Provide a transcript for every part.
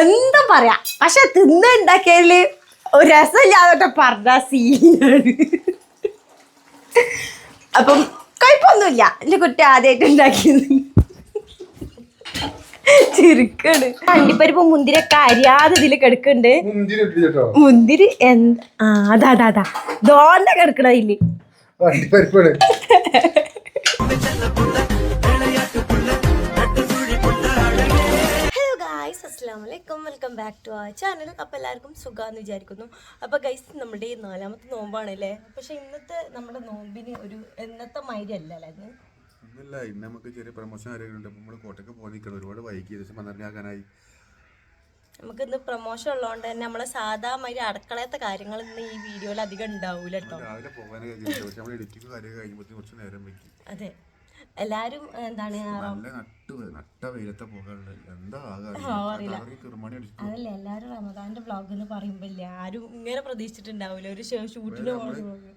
എന്തും പറയാ. പക്ഷെ തിന്ന് ഉണ്ടാക്കിയതിൽ ഒരു രസമില്ലാതെ പറഞ്ഞ സീനാണ് അപ്പം കുഴപ്പമൊന്നുമില്ല. എന്റെ കുട്ടി ആദ്യമായിട്ട് ഉണ്ടാക്കിയത്. ചെറുക്കാണ് അണ്ടിപ്പരിപ്പ് മുന്തിരിയൊക്കെ അരിയാതെ ഇതിൽ കിടക്കുന്നുണ്ട്. മുന്തിരി എന്ത്? ആ അതാ അതാ അതാ. ദോണ്ട കിടക്കണ ഇതിൽ. വണ്ടി അസ്സാം വലൈക്കും വെൽക്കം ബാക്ക് ടു ആ ചാനൽ. അപ്പോൾ എല്ലാവർക്കും സുഖമാണെന്ന് വിചാരിക്കുന്നു. അപ്പോൾ ഗൈസ് നമ്മുടെ ഈ നാലാമത്തെ നോമ്പാണല്ലേ? പക്ഷേ ഇന്നത്തെ നമ്മുടെ നോമ്പിന് ഒരു ഇന്നത്തെ മൈരി അല്ല അല്ലേ ഇന്നല്ല ഇന്ന് നമുക്ക് ചെറിയ പ്രമോഷൻ കാര്യങ്ങളുണ്ട്. അപ്പോൾ നമ്മൾ കോട്ടയ്ക്ക് പോയി നിൽക്കണം. ഒരുപാട് വൈകി ദിവസം പന്ത്രണ്ടാകാനായി നമുക്ക് ഇന്ന് പ്രൊമോഷൻ ഉള്ളതുകൊണ്ട് തന്നെ നമ്മളെ സാധാ മൈരി അടക്കളയത്തെ കാര്യങ്ങൾ ഇന്ന് ഈ വീഡിയോയിൽ അധികം ഉണ്ടാവൂല കേട്ടോ രാവിലെ പോകാനൊക്കെ പക്ഷെ നമ്മൾ എഡിറ്റിംഗ് കാര്യമൊക്കെ കഴിഞ്ഞപ്പോൾ കുറച്ച് നേരം വയ്ക്കും അതെ. എല്ലാവരും എന്താണ് നല്ല നട്ട് നട്ട വെയിലത്തെ പോകാനുള്ളത് എന്താ അതല്ല എല്ലാവരും റമദാന്റെ വ്ളോഗ് എന്ന് പറയുമ്പോ ആരും ഇങ്ങനെ പ്രതീക്ഷിച്ചിട്ടുണ്ടാവില്ല ഒരു ഷൂട്ടിന് പോകുന്ന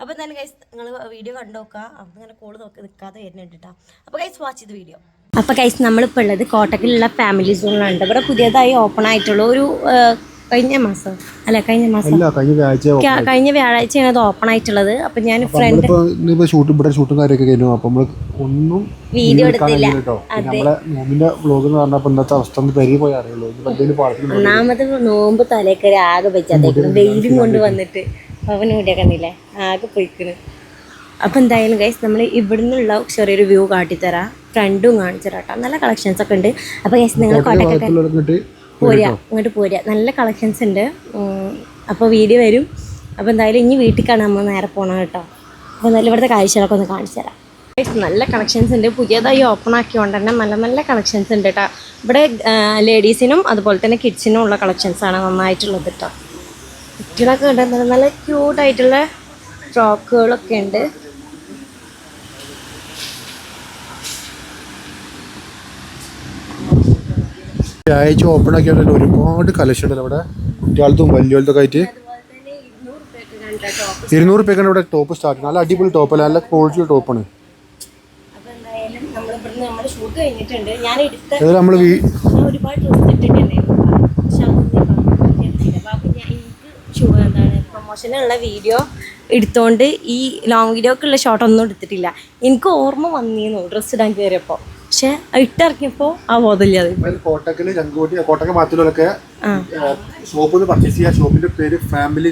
അപ്പൊ എന്തായാലും ഗൈസ് നിങ്ങൾ വീഡിയോ കണ്ടു നോക്കാം. അപ്പൊ ഇങ്ങനെ കോൾ നോക്കി നിൽക്കാതെ വരുന്നുണ്ട് കേട്ടോ അപ്പൊ ഗൈസ് വാച്ച് ചെയ്ത് വീഡിയോ അപ്പൊ ഗൈസ് നമ്മളിപ്പോൾ ഉള്ളത് കോട്ടക്കിലുള്ള ഫാമിലി സോണിലുണ്ട് ഇവിടെ പുതിയതായി ഓപ്പൺ ആയിട്ടുള്ള ഒരു കഴിഞ്ഞ മാസം. അല്ല കഴിഞ്ഞ മാസം. കഴിഞ്ഞ വ്യാഴാഴ്ചയാണ് അത് ഓപ്പൺ ആയിട്ടുള്ളത്. അപ്പൊ ഞാൻ ഫ്രണ്ട് ഷൂട്ട് ഇവിടെ ഷൂട്ടും കാര്യമൊക്കെ കഴിഞ്ഞു. അപ്പൊ നമ്മൾ ഒന്നും വീഡിയോ എടുത്തില്ല. നോമ്പിന്റെ വ്ലോഗ് എന്ന് പറഞ്ഞപ്പോ ഇന്നത്തെ അവസ്ഥ ഒന്ന് പെരുകി പോയി അറിയുള്ളൂ. ഒന്നാമത് നോമ്പ് തലേക്കറി ആകെ വെച്ചാത്തേക്കണം വെയിലും കൊണ്ട് വന്നിട്ട്. പവനൂടെ കൂടിയ കണ്ടില്ലേ? ആകെ പൊയ്ക്കണ്. അപ്പോൾ എന്തായാലും ഗൈസ് നമ്മൾ ഇവിടുന്നുള്ള ചെറിയൊരു വ്യൂ കാട്ടിത്തരാം. ഫ്രണ്ടും കാണിച്ചു തരാം കേട്ടോ നല്ല കളക്ഷൻസ് ഒക്കെ ഉണ്ട്. അപ്പോൾ ഗൈസ് നിങ്ങൾ കോട്ടക്കൊക്കെ പോരുക. ഇങ്ങോട്ട് പോരുക. നല്ല കളക്ഷൻസ് ഉണ്ട്. അപ്പോൾ വീഡിയോ വരും. അപ്പോൾ എന്തായാലും ഇനി വീട്ടിൽ കാണാൻ നമ്മൾ നേരെ പോകണം കേട്ടോ. അപ്പോൾ എന്തായാലും ഇവിടുത്തെ കാഴ്ചകളൊക്കെ ഒന്ന് കാണിച്ചു തരാം. നല്ല കളക്ഷൻസ് ഉണ്ട്. പുതിയതായി ഓപ്പൺ ആക്കിയോണ്ട് തന്നെ നല്ല നല്ല കളക്ഷൻസ് ഉണ്ട് കേട്ടോ. ഇവിടെ ലേഡീസിനും അതുപോലെ തന്നെ കിഡ്സിനും ഉള്ള കളക്ഷൻസ് ആണ് നന്നായിട്ടുള്ളത് കേട്ടോ. കുട്ടികളൊക്കെ ഉണ്ട് നല്ല നല്ല ക്യൂട്ടായിട്ടുള്ള ഫ്രോക്കുകളൊക്കെ ഉണ്ട്. വ്യാഴ്ച ഓപ്പൺ ആക്കിയാൽ ഒരുപാട് കളക്ഷൻ അവിടെ. കുട്ടികൾക്കും വലിയവർക്കും ആയിട്ട്. ഇരുന്നൂറ് രൂപയ്ക്കാണ് ഇവിടെ ടോപ്പ് സ്റ്റാർട്ട് നല്ല അടിപൊളി ടോപ്പ് നല്ല ക്വാളിറ്റി ടോപ്പാണ് എന്തായാലും നമ്മൾ പ്രൊമോഷനുള്ള വീഡിയോ എടുത്തോണ്ട് ഈ ലോങ് വീഡിയോക്കുള്ള ഷോട്ടൊന്നും എടുത്തിട്ടില്ല. എനിക്ക് ഓർമ്മ വന്നിരുന്നു ഡ്രസ്സ് ഇടാൻ കയറിയപ്പോൾ പക്ഷെ ഇട്ടിറക്കിയപ്പോ ആ ബോധമില്ല കോട്ടക്കൽ രംഗോട്ടി കോട്ടക്ക പർച്ചേസ് ചെയ്യാൻ ഷോപ്പിന്റെ പേര് ഫാമിലി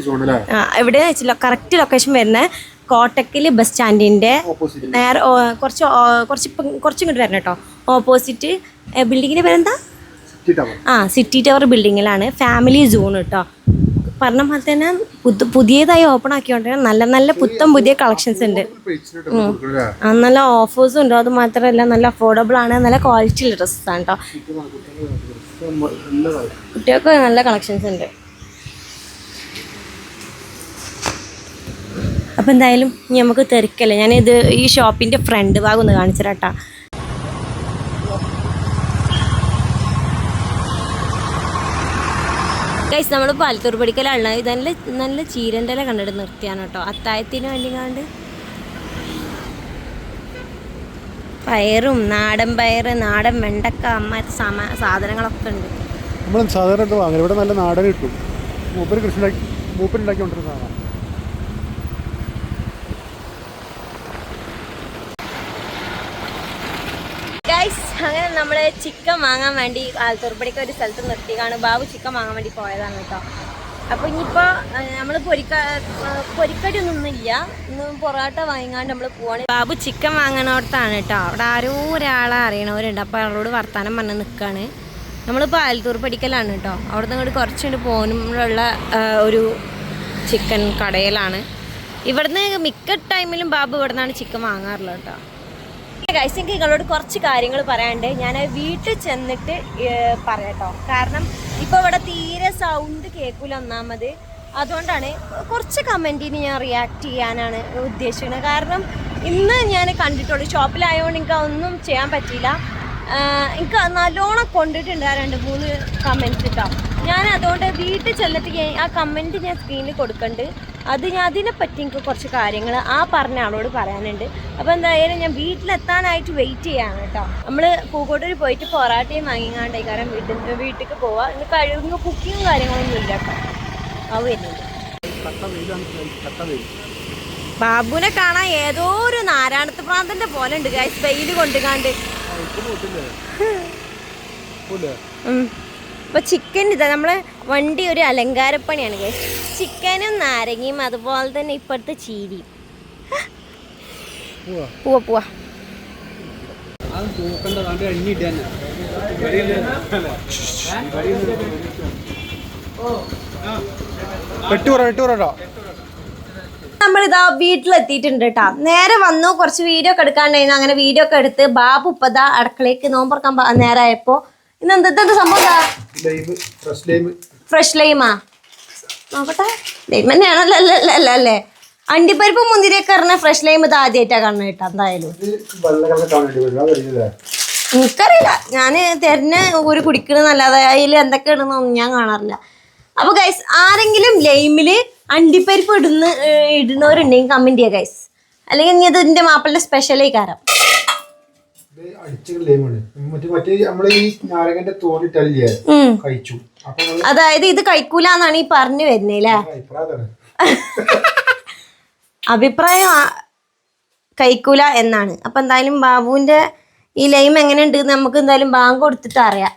കറക്റ്റ് ലൊക്കേഷൻ വരുന്നത് കോട്ടക്കൽ ബസ് സ്റ്റാൻഡിന്റെ ഓപ്പോസിറ്റ് നേരെ കുറച്ച് കുറച്ച് കുറച്ചും ഇങ്ങോട്ട് വരണം കേട്ടോ. ഓപ്പോസിറ്റ് ബിൽഡിങ്ങിന്റെ പേരെന്താ? ആ സിറ്റി ടവർ ബിൽഡിങ്ങിലാണ് ഫാമിലി സോൺ കേട്ടോ. പറഞ്ഞ പോലെ തന്നെ പുതു പുതിയതായി ഓപ്പൺ ആക്കിയോണ്ട് നല്ല നല്ല പുത്തൻ പുതിയ കളക്ഷൻസ് ഉണ്ട്. നല്ല ഓഫേഴ്സും ഉണ്ട്. അത് മാത്രമല്ല നല്ല അഫോർഡബിൾ ആണ്. നല്ല ക്വാളിറ്റി ഉള്ള ഡ്രസ്സാണ് കേട്ടോ കുട്ടികൾക്ക് നല്ല കളക്ഷൻസ് ഉണ്ട്. അപ്പം എന്തായാലും ഇനി നമുക്ക് തിരക്കല്ലേ? ഞാനിത് ഈ ഷോപ്പിന്റെ ഫ്രണ്ട് ഭാഗം ഒന്ന് കാണിച്ചു തരാം കേട്ടോ ഗൈസ് നമ്മൾ പാലത്തൂർ പഠിക്കലാണ് ഇത് നല്ല നല്ല ചീരന്റെ കണ്ടിട്ട് നിർത്തിയാണ് കേട്ടോ. അത്തായത്തിന് വേണ്ടിങ്ങാണ്ട് പയറും നാടൻ പയറ് നാടൻ വെണ്ടക്ക അമ്മ സാധനങ്ങളൊക്കെ ഉണ്ട്. നമ്മൾ സാധാരണ വാങ്ങുന്നത് ഇവിടെ നല്ല നാടൻ കിട്ടും. മൂപ്പര് കൃഷി ഉണ്ടാക്കി മൂപ്പര് ഉണ്ടാക്കിക്കൊണ്ടിരുന്നതാണ് ഗൈസ് അങ്ങനെ നമ്മൾ ചിക്കൻ വാങ്ങാൻ വേണ്ടി ആലത്തൂർപ്പടിക്ക് ഒരു സ്ഥലത്ത് നിർത്തിയാണ് ബാബു ചിക്കൻ വാങ്ങാൻ വേണ്ടി പോയതാണ് കേട്ടോ. അപ്പോൾ ഇനിയിപ്പോൾ നമ്മൾ പൊരിക്ക പൊരിക്കടി ഒന്നും ഇല്ല ഇന്ന് പൊറോട്ട വാങ്ങിക്കാണ്ട് നമ്മൾ പോവാണ്. ബാബു ചിക്കൻ വാങ്ങണോടത്താണ് കേട്ടോ. അവിടെ ആരോ ഒരാളെ അറിയണവരുണ്ട്. അപ്പോൾ അവളോട് വർത്താനം പറഞ്ഞ് നിൽക്കുകയാണ് നമ്മളിപ്പോൾ ആലത്തൂർ പഠിക്കലാണ് കേട്ടോ അവിടെ നിന്ന് ഇങ്ങോട്ട് കുറച്ചുകൊണ്ട് പോകുമ്പോഴുള്ള ഒരു ചിക്കൻ കടയിലാണ്. ഇവിടുന്ന് മിക്ക ടൈമിലും ബാബു ഇവിടെ നിന്നാണ് ചിക്കൻ വാങ്ങാറുള്ളത് കേട്ടോ. ഗൈസ് എനിക്ക് നിങ്ങളോട് കുറച്ച് കാര്യങ്ങൾ പറയാണ്ട് ഞാൻ വീട്ടിൽ ചെന്നിട്ട് പറയട്ടോ കാരണം ഇപ്പോൾ ഇവിടെ തീരെ സൗണ്ട് കേൾക്കൂല ഒന്നാമത്. അതുകൊണ്ടാണ് കുറച്ച് കമന്റിന് ഞാൻ റിയാക്ട് ചെയ്യാനാണ് ഉദ്ദേശിക്കുന്നത്. കാരണം ഇന്ന് ഞാൻ കണ്ടിട്ടുള്ളൂ ഷോപ്പിലായതുകൊണ്ട് എനിക്ക് ഒന്നും ചെയ്യാൻ പറ്റിയില്ല. എനിക്ക് നല്ലോണം കൊണ്ടിട്ടുണ്ട് ആ രണ്ട് മൂന്ന് കമന്റ് കേട്ടോ ഞാൻ അതുകൊണ്ട് വീട്ടിൽ ചെന്നിട്ട് ആ കമന്റ് ഞാൻ സ്ക്രീനിൽ കൊടുക്കുന്നുണ്ട് അത് ഞാൻ അതിനെപ്പറ്റി എനിക്ക് കുറച്ച് കാര്യങ്ങൾ ആ പറഞ്ഞ ആളോട് പറയാനുണ്ട്. അപ്പോൾ എന്തായാലും ഞാൻ വീട്ടിലെത്താനായിട്ട് വെയിറ്റ് ചെയ്യാണ് കേട്ടോ. നമ്മൾ പൂക്കോട്ടൂർ പോയിട്ട് പൊറാട്ടയും വാങ്ങിങ്ങാണ്ടേ കാരണം വീട്ടിൽ വീട്ടിലേക്ക് പോവാം. ഇന്ന് കഴിവ് കുക്കിങ്ങും കാര്യങ്ങളൊന്നും ഇല്ല കേട്ടോ. അത് വരുന്നുണ്ട് ബാബുവിനെ കാണാൻ ഏതോ ഒരു നാരായണത്ത് പ്രാന്തന്റെ പോലെ ഉണ്ട് ഗൈസ് വെയിൽ കൊണ്ടുകാണ്ട് ഇപ്പൊ ചിക്കൻ ഇതാ നമ്മളെ വണ്ടി ഒരു അലങ്കാരപ്പണിയാണ് ചിക്കനും നാരങ്ങയും അതുപോലെ തന്നെ ഇപ്പോഴത്തെ ചീരിയും പോവാ പോവാ. നമ്മളിതാ വീട്ടിലെത്തിയിട്ടുണ്ട് കേട്ടോ നേരെ വന്നു കുറച്ച് വീഡിയോ ഒക്കെ എടുക്കാണ്ടായിരുന്നു. അങ്ങനെ വീഡിയോ ഒക്കെ എടുത്ത് ബാബു ഇപ്പതാ അടുക്കളയ്ക്ക് നോമ്പറക്കാൻ നേരമായപ്പോ ഇന്ന് സംഭവം ഫ്രഷ് ലൈവ് ഫ്രഷ് ലൈമാ. നോക്കട്ടെ. ലൈം തന്നെയാണല്ലോ അല്ലേ അല്ലേ അല്ലേ അണ്ടിപ്പരിപ്പ് മുന്തിരിയൊക്കെ പറഞ്ഞ ഫ്രഷ് ലൈം ഇത് ആദ്യമായിട്ടാ കാണുന്നത് കേട്ടോ എന്തായാലും. എനിക്കറിയില്ല. ഞാൻ തെരഞ്ഞ ഒരു കുടിക്കണമെന്നല്ലാതെ അതിൽ എന്തൊക്കെയാണെന്നൊന്നും ഞാൻ കാണാറില്ല. അപ്പൊ ഗൈസ് ആരെങ്കിലും ലൈമിൽ അണ്ടിപ്പരിപ്പ് ഇടുന്ന ഇടുന്നവരുണ്ടെങ്കിൽ കമന്റ് ചെയ്യാം ഗൈസ് അല്ലെങ്കിൽ ഇനി ഇത് എന്റെ മാപ്പിളിന്റെ സ്പെഷ്യലേ കാരം ഇത് അടിച്ച ലൈമാണ് മറ്റേ മറ്റേ നമ്മളെ ഈ നാരകന്റെ തോലിട്ടല്ലേ ഉം. കഴിച്ചു. അതായത് ഇത് കഴിക്കൂലെന്നാണ് ഈ പറഞ്ഞു വരുന്നല്ലേ അഭിപ്രായം കഴിക്കൂല എന്നാണ്. അപ്പൊ എന്തായാലും ബാബുവിന്റെ ഈ ലൈം എങ്ങനെ ഉണ്ട് നമുക്ക് എന്തായാലും ബാങ്ക് കൊടുത്തിട്ട് അറിയാം.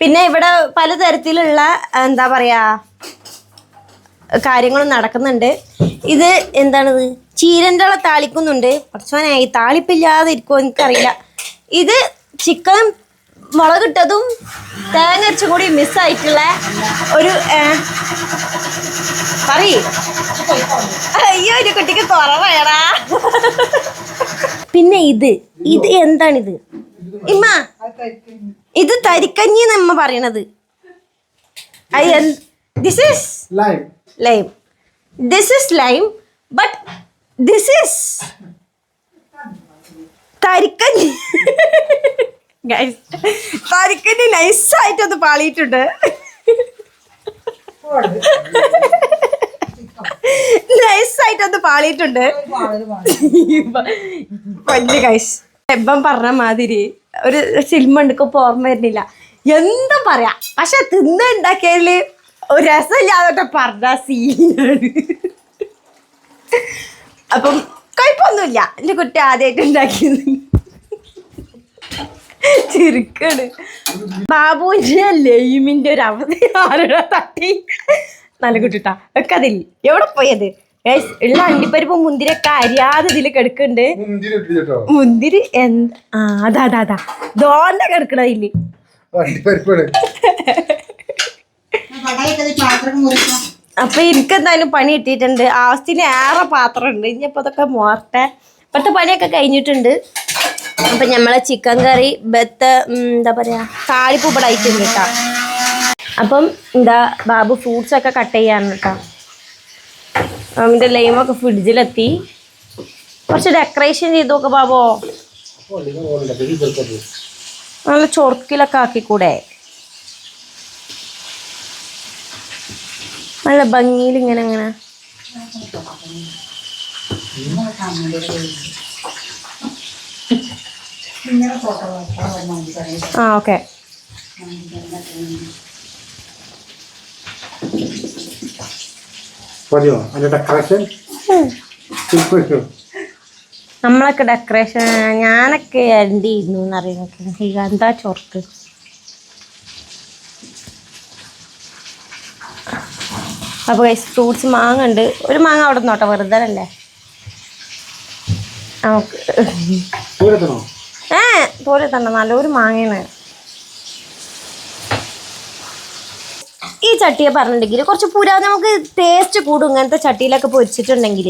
പിന്നെ ഇവിടെ പലതരത്തിലുള്ള എന്താ പറയാ കാര്യങ്ങളും നടക്കുന്നുണ്ട്. ഇത് എന്താണിത്? ചീരന്റെ ഉള്ള താളിക്കുന്നുണ്ട് കുറച്ചോനെ ഈ താളിപ്പില്ലാതെ ഇരിക്കുമോ എനിക്കറിയില്ല. ഇത് ചിക്കൻ മുളകിട്ടതും തേങ്ങ അരച്ചും കൂടി മിസ്സായിട്ടുള്ള ഒരു പറയ്. അയ്യോ ഒരു കുട്ടിക്ക് കുറവേടാ പിന്നെ ഇത്. ഇത് എന്താണിത്? ഇമ്മ ഇത് തരിക്കഞ്ഞി നമ്മ പറയണത്? This live lime this is lime but this is തരിക്കഞ്ഞി Guys, തരിക്കഞ്ഞി നൈസായിട്ടൊന്ന് പാളിയിട്ടുണ്ട്. നൈസായിട്ടൊന്ന് പാളിയിട്ടുണ്ട്. വലിയ കൈസ് എബം പറഞ്ഞ മാതിരി ഒരു സിനിമ എടുക്കുമ്പോൾ ഓർമ്മ വരുന്നില്ല. എന്തും പറയാം. പക്ഷെ തിന്ന് ഉണ്ടാക്കിയാൽ ഒരു രസമില്ലാതെ പറഞ്ഞ സീനാണ് അപ്പം കുഴപ്പമൊന്നുമില്ല എന്റെ കുട്ടി ആദ്യമായിട്ട് ഉണ്ടാക്കിയത്. ചിരിക്കാണ് ബാബുവിന്റെ ലൈമിന്റെ ഒരു അവധി ആരുടെ തട്ടി? നല്ല കുട്ടിട്ടാ. ഒക്കെ അതിൽ. എവിടെ പോയത്? ഉള്ള അണ്ടിപ്പരിപ്പ് മുന്തിരൊക്കെ അരിയാതെ ഇതിൽ കിടക്കുന്നുണ്ട്. മുന്തിരി എന്താ ആ അതാ അതാ അതാ. ദോണ്ട കിടക്കണതിൽ വണ്ടിപ്പരിപ്പാണ് അപ്പൊ എനിക്ക് എന്തായാലും പണി കിട്ടിയിട്ടുണ്ട്. ആവശ്യത്തിന് ഏറെ പാത്രം ഉണ്ട് ഇനിയിപ്പോ അതൊക്കെ മോർട്ടെ ഇപ്പോഴത്തെ പണിയൊക്കെ കഴിഞ്ഞിട്ടുണ്ട്. അപ്പൊ നമ്മളെ ചിക്കൻ കറി ബത്ത് എന്താ പറയാ താളിപ്പൂപ്പട അയച്ചിട്ടുണ്ട് കേട്ടോ. അപ്പം എന്താ ബാബു ഫ്രൂട്ട്സ് ഒക്കെ കട്ട് ചെയ്യാൻ കേട്ടോ. അവന്റെ ലൈമൊക്കെ ഫ്രിഡ്ജിലെത്തി. കുറച്ച് ഡെക്കറേഷൻ ചെയ്ത് നോക്ക് ബാബോ. നല്ല ചൊറുക്കിലൊക്കെ ആക്കിക്കൂടെ? നല്ല ഭംഗിയിൽ ഇങ്ങനെ അങ്ങനെ. ആ ഓക്കെ. നമ്മളൊക്കെ ഡെക്കറേഷൻ ഞാനൊക്കെ എന്ത് ചെയ്യുന്നു എന്നറിയാം. എന്താ ചൊർക്ക് അപ്പോൾ ഫ്രൂട്ട്സ് മാങ്ങ ഉണ്ട് ഒരു മാങ്ങ അവിടെ നിന്നോട്ടെ വെറുതെ അല്ലേ? നമുക്ക് ഏ തോരെ തന്നെ നല്ലൊരു മാങ്ങയാണ്. ഈ ചട്ടിയെ പറഞ്ഞിട്ടുണ്ടെങ്കിൽ കുറച്ച് പുരാ നമുക്ക് ടേസ്റ്റ് കൂടും ഇങ്ങനത്തെ ചട്ടിയിലൊക്കെ പൊരിച്ചിട്ടുണ്ടെങ്കിൽ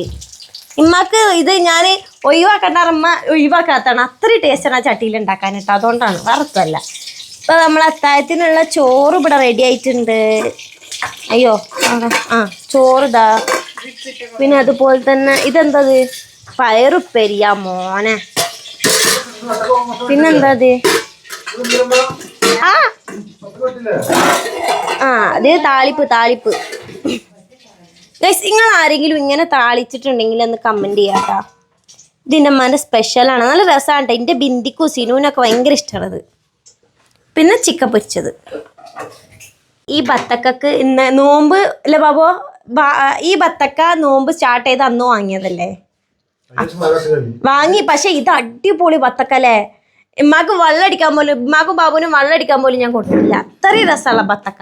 ഇമ്മക്ക് ഇത് ഞാൻ ഒഴിവാക്കണ്ട അമ്മ ഒഴിവാക്കാത്തതാണ്. അത്രയും ടേസ്റ്റാണ് ആ ചട്ടിയിൽ ഉണ്ടാക്കാൻ കേട്ടോ അതുകൊണ്ടാണ് വറുത്തല്ല ഇപ്പം നമ്മൾ അത്താഴത്തിനുള്ള ചോറ് ഇവിടെ റെഡി ആയിട്ടുണ്ട്. അയ്യോ. ആ, ചോറിതാ. പിന്നെ അതുപോലെ തന്നെ ഇതെന്തത്? പയറുപ്പേരിയാ മോനെ. പിന്നെന്താത്? ആ. ആ അത് താളിപ്പ് താളിപ്പ്. ഗൈസ് നിങ്ങൾ ആരെങ്കിലും ഇങ്ങനെ താളിച്ചിട്ടുണ്ടെങ്കിൽ ഒന്ന് കമന്റ് ചെയ്യാട്ടാ. ഇതിന്റെ അമ്മാന്റെ സ്പെഷ്യലാണ് നല്ല രസമാണ് കേട്ടോ എന്റെ ബിന്ദിക്കും സിനുവിനൊക്കെ ഭയങ്കര ഇഷ്ടമാണത് പിന്നെ ചിക്കൻ പൊരിച്ചത്. ഈ ബത്തക്കക്ക് ഇന്ന് നോമ്പ് അല്ല ബാബോ ഈ ബത്തക്ക നോമ്പ് സ്റ്റാർട്ട് ചെയ്ത് അന്ന് വാങ്ങിയതല്ലേ? വാങ്ങി പക്ഷെ ഇത് അടിപൊളി ബത്തക്ക അല്ലേ? ഇമ്മാക്ക് വെള്ളടിക്കാൻ പോലും ഇമ്മാക്കും ബാബുവിനും വെള്ളടിക്കാൻ പോലും ഞാൻ കൊടുത്തില്ല അത്രയും രസമുള്ള ബത്തക്ക.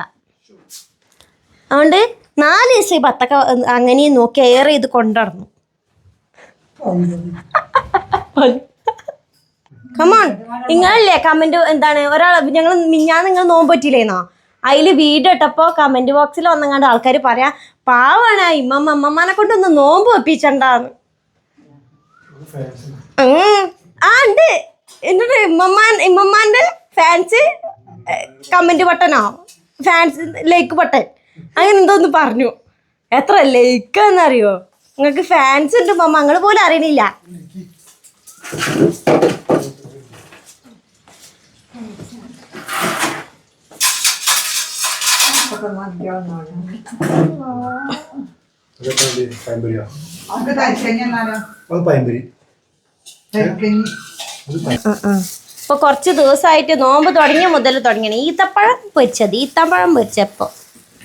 അതുകൊണ്ട് നാല് ദിവസം ഈ ബത്തക്ക അങ്ങനെ നോക്കി എയർ ഇത് കൊണ്ടുനടന്നു കമോൺ നിങ്ങളല്ലേ കമന്റ് എന്താണ്? ഒരാൾ ഞങ്ങൾ ഞാൻ നിങ്ങൾ നോമ്പ് പറ്റില്ലേന്നോ അതിൽ വീഡിയോ ഇട്ടപ്പോൾ കമന്റ് ബോക്സിൽ വന്നങ്ങാണ്ട് ആൾക്കാർ പറയാം പാവാണ് ഇമ്മമ്മ അമ്മമ്മനെ കൊണ്ടൊന്ന് നോമ്പ് വെപ്പിച്ചണ്ടാന്ന്. ആ ഉണ്ട്. എന്നിട്ട് ഇമ്മമ്മാൻ ഇമ്മമ്മാന്റെ ഫാൻസ് കമന്റ് ബട്ടനോ ഫാൻസ് ലൈക്ക് ബട്ടൺ അങ്ങനെ എന്തോന്ന് പറഞ്ഞു. എത്ര ലൈക്ക് എന്നറിയോ നിങ്ങൾക്ക് ഫാൻസ് ഉണ്ട് മമ്മ നിങ്ങൾ പോലും അറിയണില്ല. പയമ്പരിയാ അത് പയമ്പരി ഇപ്പൊ കുറച്ച് ദിവസമായിട്ട് നോമ്പ് തുടങ്ങിയ മുതൽ തുടങ്ങിയാണ് ഈത്തപ്പഴം പൊരിച്ചത് ഈത്തപ്പഴം പൊരിച്ചപ്പോ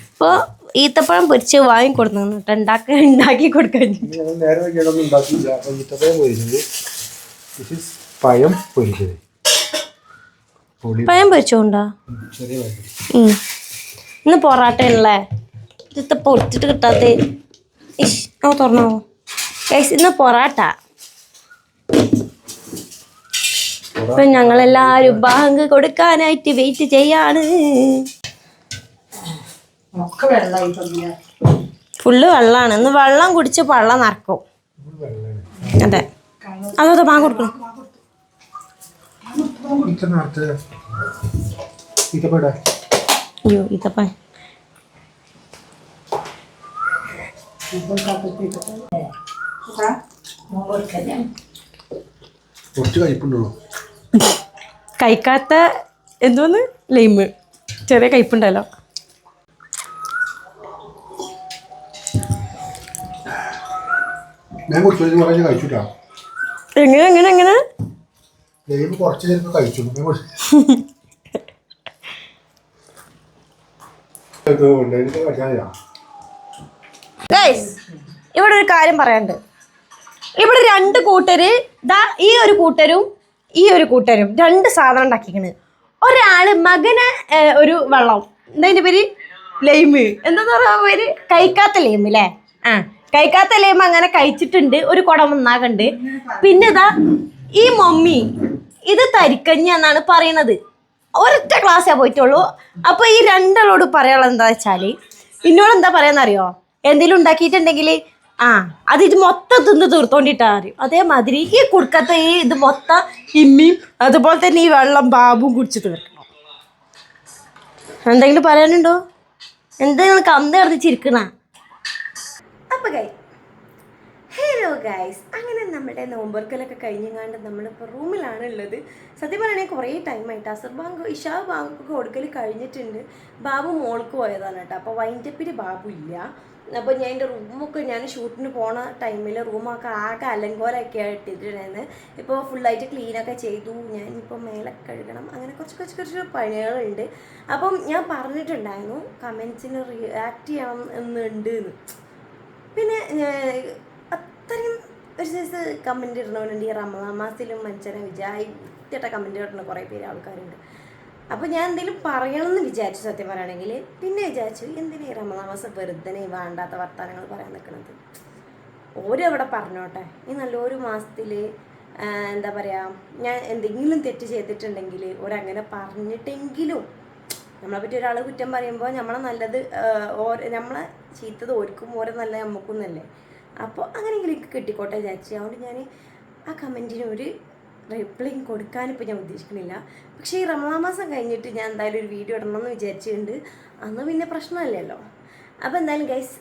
ഇപ്പൊ ഈത്തപ്പഴം പൊരിച്ച് വാങ്ങിക്കൊടുന്നു കേട്ടോ ഉണ്ടാക്കി ഉണ്ടാക്കി കൊടുക്കാൻ ഈത്തപ്പഴം പൊരിച്ചത് പഴം പൊരിച്ചത് പഴം പൊരിച്ചോണ്ടാ ചെറിയ. ഇന്ന് പൊറാട്ട ഉള്ളേ ഇത് പൊരിച്ചിട്ട് കിട്ടാത്ത. ഇഷ് ഓ തുറന്നോ. ഗൈസ് ഇന്ന് പൊറാട്ട. ഇപ്പൊ ഞങ്ങളെല്ലാരും ബാങ്ക് കൊടുക്കാനായിട്ട് വെയിറ്റ് ചെയ്യാണ്. ഫുള്ള് വെള്ളമാണ് ഇന്ന് വെള്ളം കുടിച്ച് പള്ളം നറക്കും. അതെ. അതോ ബാങ്ക് കൊടുക്കണം? ഇതപ്പെടാ അയ്യോ ഇതപ്പ കഴിക്കാത്ത എന്തോന്ന്? ലൈമ് ചെറിയ കയ്പുണ്ടല്ലോ. എങ്ങനെ എങ്ങനെ എങ്ങനെ? കഴിച്ചു ഞാൻ കുറച്ച് ഇത് ഉണ്ട്. എനിക്ക് കഴിക്കാനില്ല. ഗൈസ് ഇവിടെ ഒരു കാര്യം പറയാനുണ്ട്. ഇവിടെ രണ്ട് കൂട്ടര് ദാ ഈ ഒരു കൂട്ടരും ഈ ഒരു കൂട്ടരും രണ്ട് സാധനം ഉണ്ടാക്കിക്കണ്. ഒരാൾ മകന് ഒരു വെള്ളം. എന്താ പേര്? ലൈമ്. എന്താന്ന് പറയാ പേര്? കഴിക്കാത്ത ലൈമ് അല്ലേ ആ കഴിക്കാത്ത ലൈമ് അങ്ങനെ കഴിച്ചിട്ടുണ്ട്. ഒരു കുടം നന്നാകണ്ട് പിന്നെ ദാ ഈ മമ്മി ഇത് തരിക്കഞ്ഞി എന്നാണ് പറയണത് ഒരൊറ്റ ക്ലാസ്സേ പോയിട്ടുള്ളൂ. അപ്പോൾ ഈ രണ്ടാളോട് പറയാനുള്ളത് എന്താ വെച്ചാൽ ഇന്നോട് എന്താ പറയാന്നറിയോ? എന്തെങ്കിലും ഉണ്ടാക്കിയിട്ടുണ്ടെങ്കിൽ ആ അത് ഇത് മൊത്തം തിന്ന് തീർത്തോണ്ടിട്ടാ അറിയും അതേമാതിരി ഈ കുടുക്കത്തെ ഈ ഇത് മൊത്തം ഇമ്മിയും അതുപോലെ തന്നെ ഈ വെള്ളം ബാബും കുടിച്ച് തീർക്കണം. എന്തെങ്കിലും പറയാനുണ്ടോ? എന്തെങ്കിലും കന്ന് കിടന്ന് അപ്പൊ കൈ ഹലോ ഗൈസ് അങ്ങനെ നമ്മുടെ നോമ്പർക്കലൊക്കെ കഴിഞ്ഞങ്ങാണ്ട് നമ്മളിപ്പോൾ റൂമിലാണ് ഉള്ളത് സത്യം പറയുകയാണെങ്കിൽ കുറേ ടൈമായിട്ട് അസർ ബാങ്ക് ഇഷാ ബാങ്കൊക്കെ കൊടുക്കൽ കഴിഞ്ഞിട്ടുണ്ട്. ബാബു മോൾക്ക് പോയതാണ് കേട്ടോ. അപ്പോൾ വൈൻഡപ്പിൽ ബാബു ഇല്ല. അപ്പോൾ ഞാൻ എന്റെ റൂമൊക്കെ ഞാൻ ഷൂട്ടിന് പോണ ടൈമിൽ റൂമൊക്കെ ആകെ അലങ്കോലൊക്കെ ഇട്ടിട്ടുണ്ടായിരുന്നു. ഇപ്പോൾ ഫുള്ളായിട്ട് ക്ലീനൊക്കെ ചെയ്തു. ഞാൻ ഇപ്പോൾ മേലെ കഴുകണം. അങ്ങനെ കുറച്ച് കുറച്ച് കുറച്ച് പണികളുണ്ട്. അപ്പം ഞാൻ പറഞ്ഞിട്ടുണ്ടായിരുന്നു കമൻസിന് റിയാക്ട് ചെയ്യണം എന്നുണ്ട് പിന്നെ അത്രയും ഒരു സൈസ് കമന്റ് ഇടണവരുണ്ട് ഈ റമദാൻ മാസത്തിലും മനുഷ്യനെ വിചാരിച്ചിട്ട കമന്റ് ഇടുന്ന കുറേ പേര് ആൾക്കാരുണ്ട്. അപ്പോൾ ഞാൻ എന്തെങ്കിലും പറയണമെന്ന് വിചാരിച്ചു സത്യം പറയുകയാണെങ്കിൽ പിന്നെ വിചാരിച്ചു എന്തിനാ ഈ റമദാൻ വെറുതെ വേണ്ടാത്ത വർത്തമാനങ്ങൾ പറയാൻ നിൽക്കുന്നത്? ഓരവിടെ പറഞ്ഞോട്ടെ. ഈ നല്ലൊരു മാസത്തിൽ എന്താ പറയുക ഞാൻ എന്തെങ്കിലും തെറ്റ് ചെയ്തിട്ടുണ്ടെങ്കിൽ ഒരങ്ങനെ പറഞ്ഞിട്ടെങ്കിലും നമ്മളെ പറ്റി ഒരാൾ കുറ്റം പറയുമ്പോൾ നമ്മളെ നല്ലത് ഓരോ നമ്മളെ ചീത്തത് ഓർക്കും ഓരോ നല്ല നമുക്കും എന്നല്ലേ അപ്പോൾ അങ്ങനെയെങ്കിലും എനിക്ക് കിട്ടിക്കോട്ടെ വിചാരിച്ചു. അതുകൊണ്ട് ഞാൻ ആ കമന്റിന് ഒരു റിപ്ലൈ കൊടുക്കാനിപ്പോൾ ഞാൻ ഉദ്ദേശിക്കുന്നില്ല പക്ഷേ ഈ റമദാ മാസം കഴിഞ്ഞിട്ട് ഞാൻ എന്തായാലും ഒരു വീഡിയോ ഇടണം എന്ന് വിചാരിച്ചിട്ടുണ്ട്. അന്ന് പിന്നെ പ്രശ്നമല്ലല്ലോ. അപ്പോൾ എന്തായാലും ഗൈസ്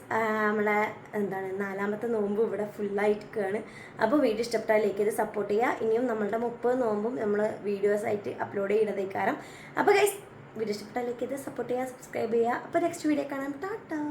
നമ്മളെ എന്താണ് നാലാമത്തെ നോമ്പ് ഇവിടെ ഫുള്ളായിട്ടാണ് അപ്പോൾ വീഡിയോ ഇഷ്ടപ്പെട്ടാൽ ലൈക്ക് ചെയ്ത് സപ്പോർട്ട് ചെയ്യുക. ഇനിയും നമ്മളുടെ മുപ്പത് നോമ്പും നമ്മൾ വീഡിയോസ് ആയിട്ട് അപ്ലോഡ് ചെയ്യുന്നതേക്കാരം അപ്പോൾ ഗൈസ് വീഡിയോ ഇഷ്ടപ്പെട്ടാൽ ലൈക്ക് ചെയ്ത് സപ്പോർട്ട് ചെയ്യുക സബ്സ്ക്രൈബ് ചെയ്യുക. അപ്പോൾ നെക്സ്റ്റ് വീഡിയോ കാണാം. ടാറ്റാ